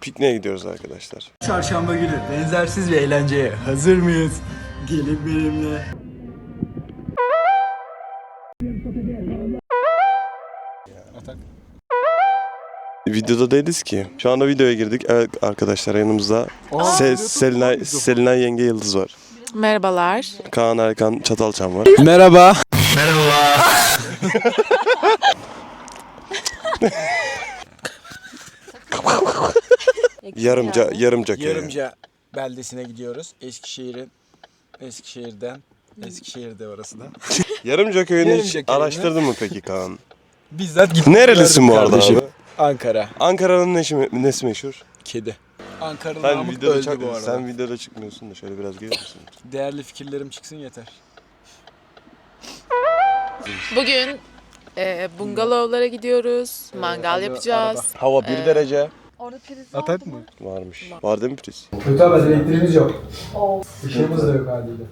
pikniğe gidiyoruz arkadaşlar. Çarşamba günü benzersiz bir eğlenceye hazır mıyız? Gelin benimle. Videoda değiliz ki. Şu anda videoya girdik. Evet arkadaşlar yanımızda Se- Selinay, Selinay Yenge Yıldız var. Merhabalar. Kaan Erkan Çatalçam var. Merhaba. Yarımca, yarımca köyü. Yarımca beldesine gidiyoruz. Eskişehir'in Eskişehir'den Eskişehir'de orası da. Yarımca köyünü hiç Yarımca köyünü. araştırdın mı peki Kaan? Bizzat gittim. Nerelisin bu arada kardeşim. abi? Ankara. Ankara'nın nesi, nesi meşhur? Kedi. Ankara'nın Sen Namık videoda, öldü çık- bu arada. sen videoda çıkmıyorsun da şöyle biraz gelir misin? Değerli fikirlerim çıksın yeter. Bugün e, bungalovlara gidiyoruz. Mangal yapacağız. Hava 1 derece. Orada priz Atak mı? Varmış. Var değil mi priz? Kötü haber elektriğimiz yok. Işığımız da yok haliyle.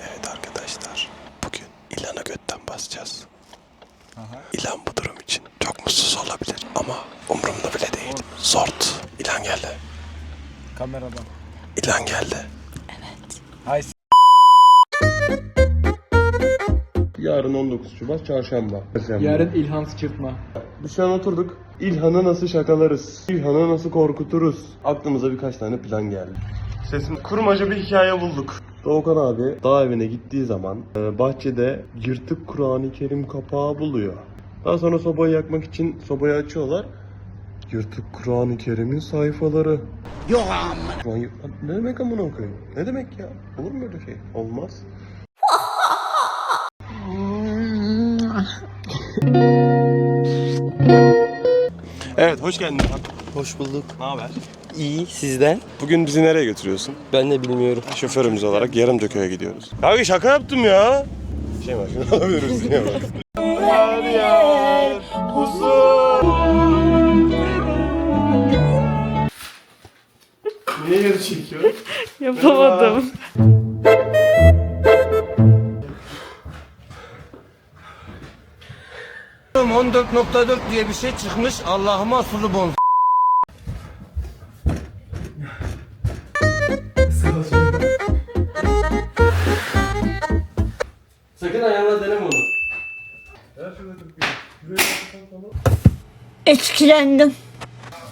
Evet arkadaşlar. Bugün İlan'a götten basacağız. İlan bu durum için çok mutsuz olabilir ama umurumda bile değil. Zort. İlan geldi. Kameradan. İlan geldi. Hay Yarın 19 Şubat Çarşamba. Yarın İlhan Sıçırtma. Biz şu an oturduk. İlhan'ı nasıl şakalarız? İlhan'ı nasıl korkuturuz? Aklımıza birkaç tane plan geldi. Sesim kurmaca bir hikaye bulduk. Doğukan abi dağ evine gittiği zaman e, bahçede yırtık Kur'an-ı Kerim kapağı buluyor. Daha sonra sobayı yakmak için sobayı açıyorlar. Yırtık Kur'an-ı Kerim'in sayfaları. Yok amına. Ne demek amına koyayım? Ne demek ya? Olur mu öyle şey? Olmaz. Evet hoş geldin. Hoş bulduk. Ne haber? İyi sizden? Bugün bizi nereye götürüyorsun? Ben de bilmiyorum. Şoförümüz olarak Yarımcaköy'e gidiyoruz. Abi şaka yaptım ya. Şey var şunu alabilir misin ya? Her yer huzur. Niye yarı çekiyor? Yapamadım. Oğlum 14.4 diye bir şey çıkmış. Allah'ıma sulu bon. Sakın ayağına deneme onu. Etkilendim.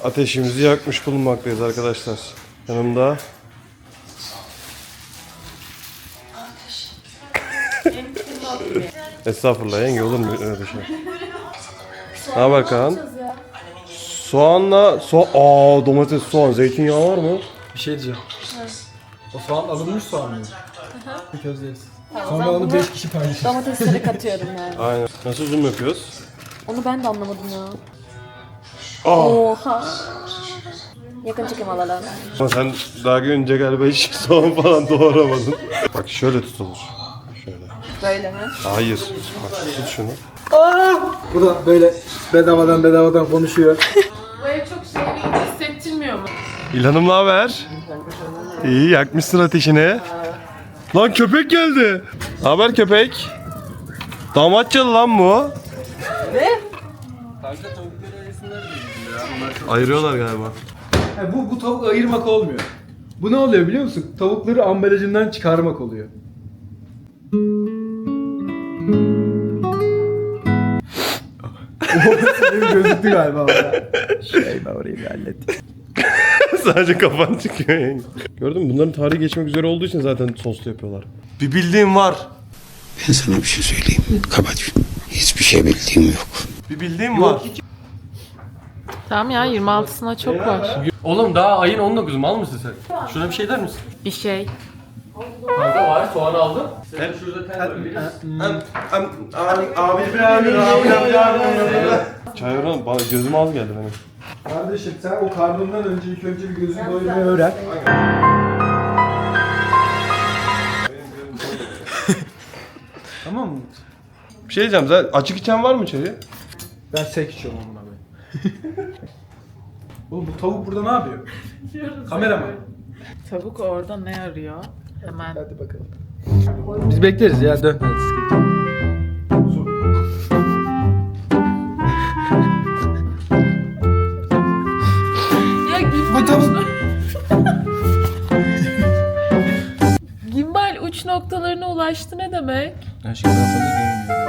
Ateşimizi yakmış bulunmaktayız arkadaşlar. Yanımda Estağfurullah yenge olur mu öyle şey? Ne haber Kaan? Soğanla so Aa domates, soğan, zeytinyağı var mı? Bir şey diyeceğim. O soğan alınmış soğan mı? Bir közleriz. Sonra onu 5 kişi paylaşır. Domatesleri katıyorum yani. Aynen. Nasıl zoom yapıyoruz? Onu ben de anlamadım ya. Aa! Oha. Yakın çekim alalım. Ama sen daha önce galiba hiç soğan falan doğramadın. Bak şöyle tutulur. Böyle mi? Hayır. Bak tut şunu. Bu da böyle bedavadan bedavadan konuşuyor. Bu ev çok şey hissettirmiyor mu? İlhan'ım ne haber? İyi yakmışsın ateşini. Lan köpek geldi. Ne haber köpek? Damatçalı lan bu. Ne? Ayırıyorlar galiba. Ha, bu, bu tavuk ayırmak olmuyor. Bu ne oluyor biliyor musun? Tavukları ambalajından çıkarmak oluyor. Gözüktü galiba orada. Şey ben orayı bir hallettim. Sadece kafan çıkıyor yani. Gördün mü? Bunların tarihi geçmek üzere olduğu için zaten soslu yapıyorlar. Bir bildiğim var. Ben sana bir şey söyleyeyim. Kapat. Hiçbir şey bildiğim yok. Bir bildiğim var. Tamam ya 26'sına çok var. Oğlum daha ayın 19'u mal mısın sen? Şuna bir şey der misin? Bir şey. Kanka var soğan aldım. Senin şurada tel var? Abi bir abi abi abi Çay oran bana gözüm az geldi benim. Kardeşim sen o karnından önce ilk önce bir gözünü doyurmayı öğren. tamam mı? Bir şey diyeceğim. Zaten açık içen var mı çayı? Ben sek içiyorum onunla be. Oğlum bu tavuk burada ne yapıyor? Kamera mı? Tavuk orada ne arıyor? Hemen. Hadi bakalım. Biz bekleriz ya dön. Hadi sıkıntı yok. Ya bu tavuk. Gimbal uç noktalarına ulaştı ne demek? Aşkım daha fazla görünmüyor.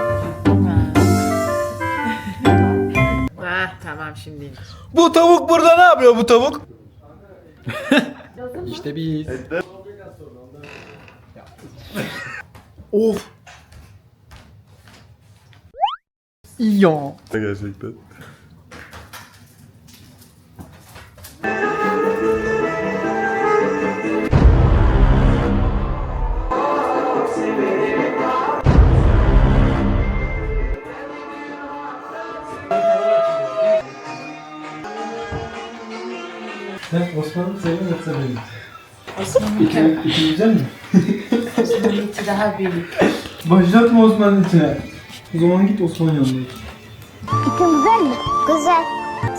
Tamam şimdi. Bu tavuk burada ne yapıyor bu tavuk? İşte biz. Of. Ya. Gerçekten. Sen Osman'ı seviyor yoksa beni? Osman'ı? İkinci mi? İçi daha büyük. Başlatma Osman'ın içine. O zaman git Osman yanına. İpin güzel mi? Güzel.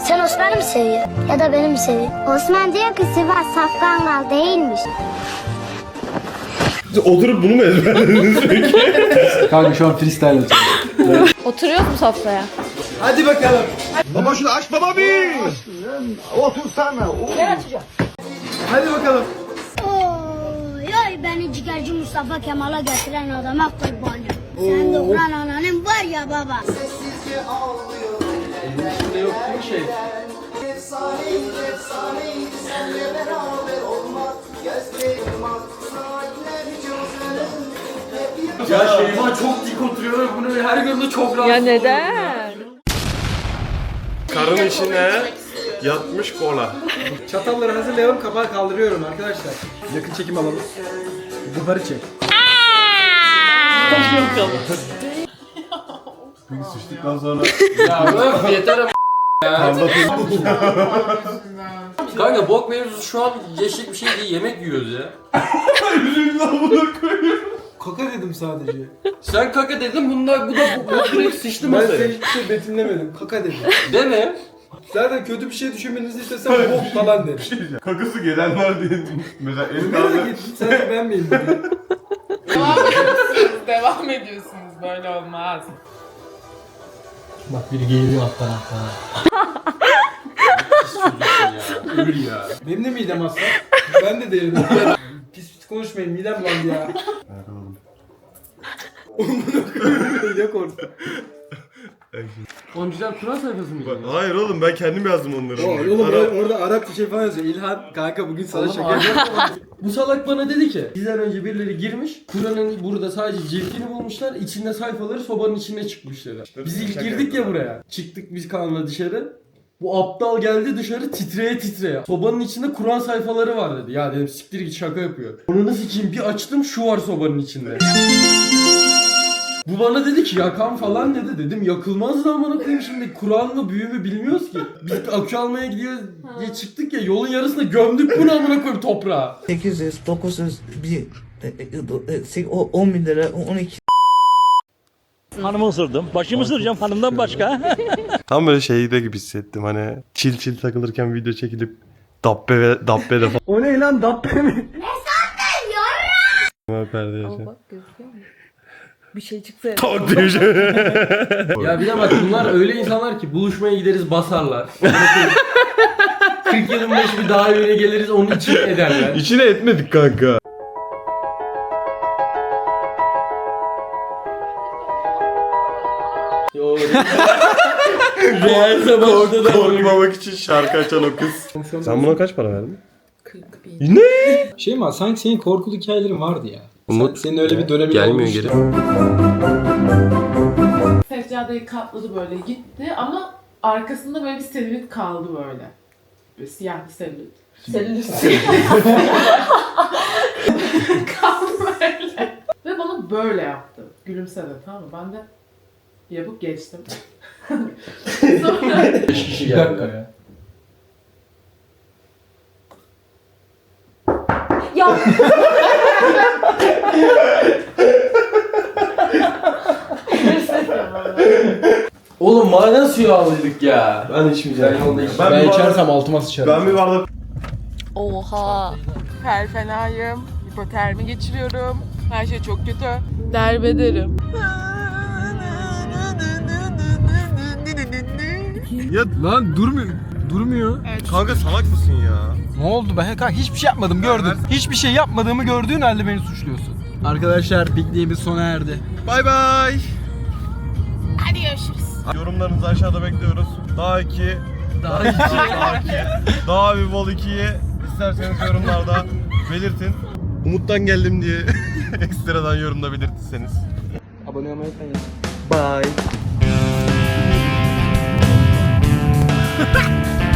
Sen Osman'ı mı seviyorsun? Ya da beni mi seviyorsun? Osman diyor ki Sivas Safkangal değilmiş. Oturup bunu mu ezberlediniz peki? Kanka şu an freestyle atıyor. Oturuyor mu sofraya? Hadi bakalım. Hadi bakalım. Beni ciğerci Mustafa Kemal'a getiren adama kurbanım. Sen de Kur'an ananın var ya baba. İçinde yok değil mi şey? Ya Şeyma çok dik oturuyor bunu her gördüğünde çok rahat. Ya neden? Karın içine yatmış kola. Çatalları hazırlayalım, kapağı kaldırıyorum arkadaşlar. Yakın çekim alalım. Yukarı çek. Sıçtıktan sonra Ya bırak yeter ama ya. Kanka bok mevzusu şu an yeşil bir şey değil yemek yiyoruz ya. Kaka dedim sadece. Sen kaka dedin bunlar bu da bu, bu direkt sıçtı Ben masaya. size hiçbir şey betimlemedim. Kaka dedim. Deme. Zaten kötü bir şey düşünmenizi istesem bok falan derim. kakısı gelenler diye mesela el Merak ettim sadece ben miyim. Devam ediyorsunuz, devam ediyorsunuz. Böyle olmaz. Bak biri geliyor alttan alttan. Ölür ya. Benim de midem hasta. Ben de değilim. pis pis konuşmayın midem bulandı ya. Yok orada. Oğlum güzel Kur'an sayfası mıydı? Hayır oğlum ben kendim yazdım onları. O, oğlum Ara- orada, orada Arap bir şey falan yazıyor. İlhan kanka bugün sana Oğlum, şaka. Bu salak bana dedi ki bizden önce birileri girmiş Kur'an'ın burada sadece ciltini bulmuşlar içinde sayfaları sobanın içine çıkmış dedi. Biz ilk girdik ya buraya çıktık biz kanla dışarı bu aptal geldi dışarı titreye titreye. Sobanın içinde Kur'an sayfaları var dedi. Ya dedim siktir git şaka yapıyor. Onu nasıl bir açtım şu var sobanın içinde. Bu bana dedi ki yakan falan dedi. Dedim yakılmaz da amına koyayım şimdi Kur'an mı büyü mü bilmiyoruz ki. Biz akü almaya gidiyoruz diye çıktık ya yolun yarısında gömdük bunu amına koyayım toprağa. 800, 900, bir, e, e, o 10 bin lira, 12 Hanımı ısırdım. Başımı ısıracağım hanımdan başka. Tam böyle şeyde gibi hissettim hani çil çil takılırken video çekilip dabbe ve dabbe de O ne lan dabbe mi? falan perde yaşa. Bak gözüküyor mu? Bir şey çıksa ya. Diye şey. Ya bir de bak bunlar öyle insanlar ki buluşmaya gideriz basarlar. 40 yılın başı bir daha evine geliriz onun için ederler. İçine etmedik kanka. Yo. Real da Korkmamak için şarkı açan o kız. Sen buna kaç para verdin? 40 bin. Ne? Şey mi sanki senin korkulu hikayelerin vardı ya. Umut, Sen, senin öyle bir dönemin Gelmiyor olmuştu. geri. Seccadeyi katladı böyle gitti ama arkasında böyle bir selülit kaldı böyle. Böyle siyah bir selülit. Selülit. kaldı böyle. Ve bana böyle yaptı. Gülümsedi tamam mı? Ben de yapıp geçtim. Sonra Beş kişi Bir dakika geldi. ya. Ya Oğlum maden suyu aldıydık ya. Ben içmeyeceğim. Ben. Ben, bir bardak- içersem altıma sıçarım. Ben bir bardak oha. Fel fenayım. Hipotermi geçiriyorum. Her şey çok kötü. Derbederim. Lan durmuyor. Durmuyor. Kanka salak mısın ya? Ne oldu be? Kanka hiçbir şey yapmadım gördün. Hiçbir şey yapmadığımı gördüğün halde beni suçluyorsun. Arkadaşlar pikniğimiz sona erdi. Bay bay. Hadi görüşürüz. Yorumlarınızı aşağıda bekliyoruz. Daha 2 Daha iyi. Daha 2 Daha bir bol 2'yi isterseniz yorumlarda belirtin. Umut'tan geldim diye ekstradan yorumda belirtirseniz. Abone olmayı unutmayın. Bye. ハハハハ